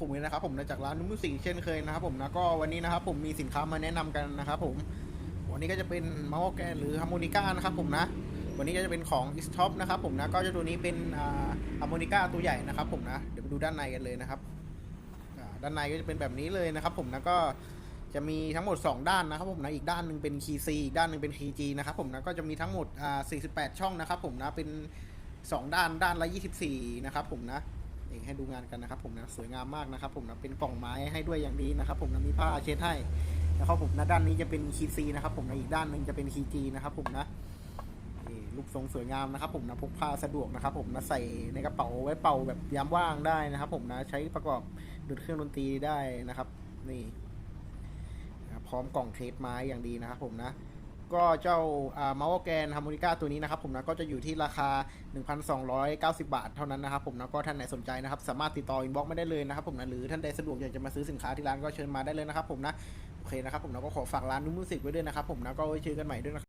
ผมเลยนะครับผมนะจากร้านนุ่มสิงเช่นเคยนะครับผมนะก็วันนี้นะครับผมมีสินค้ามาแนะนำกันนะครับผมวันนี้ก็จะเป็นเมาส์แกนหรือฮาร์โมนิก้านะครับผมนะวันนี้ก็จะเป็นของ i s t o p นะครับผมนะก็จะตัวนี้เป็นฮาร์โมนิก้าตัวใหญ่นะครับผมนะเดี๋ยวไปดูด้านในกันเลยนะครับด้านในก็จะเป็นแบบนี้เลยนะครับผมนะก็จะมีทั้งหมด 2 ด้านนะครับผมนะอีกด้านหนึ่งเป็นคีย์ C อีกด้านหนึ่งเป็นคีย์ G นะครับผมนะก็จะมีทั้งหมดอ่า48 ช่องนะครับผมนะเป็น 2 ด้านด้านละ 24 นะครับผมนะ นี่ให้ดูงานกันนะครับผมนะสวยงามมากนะครับผมนะเป็นกล่องไม้ให้ด้วยอย่างดีนะครับผมนะมีผ้าเช็ดให้แล้วก็ผมนะด้านนี้จะเป็นคีซีนะครับผมนะอีกด้านหนึ่งจะเป็นคีจีนะครับผมนะนี่รูปทรงสวยงามนะครับผมนะพกพาสะดวกนะครับผมนะใส่ในกระเป๋าไว้เป่าแบบยามว่างได้นะครับผมนะใช้ประกอบดูดเครื่องดนตรีได้นะครับ นี่พร้อมกล่องเทปไม้อย่างดีนะครับผมนะ ก็เจ้าเมาว์แกนฮาร์โมนิก้าตัวนี้นะครับผมนะก็จะอยู่ที่ราคา 1,290 บาทเท่านั้นนะครับผมนะก็ท่านไหนสนใจนะครับสามารถติดต่ออินบ็อกไม่ได้เลยนะครับผมนะหรือท่านใดสะดวกอยากจะมาซื้อสินค้าที่ร้านก็เชิญมาได้เลยนะครับผมนะโอเคนะครับผมนะก็ขอฝากร้านนุ่มมิวสิกไว้ด้วยนะครับผมนะก็ไว้เจอกันใหม่ด้วยนะครับ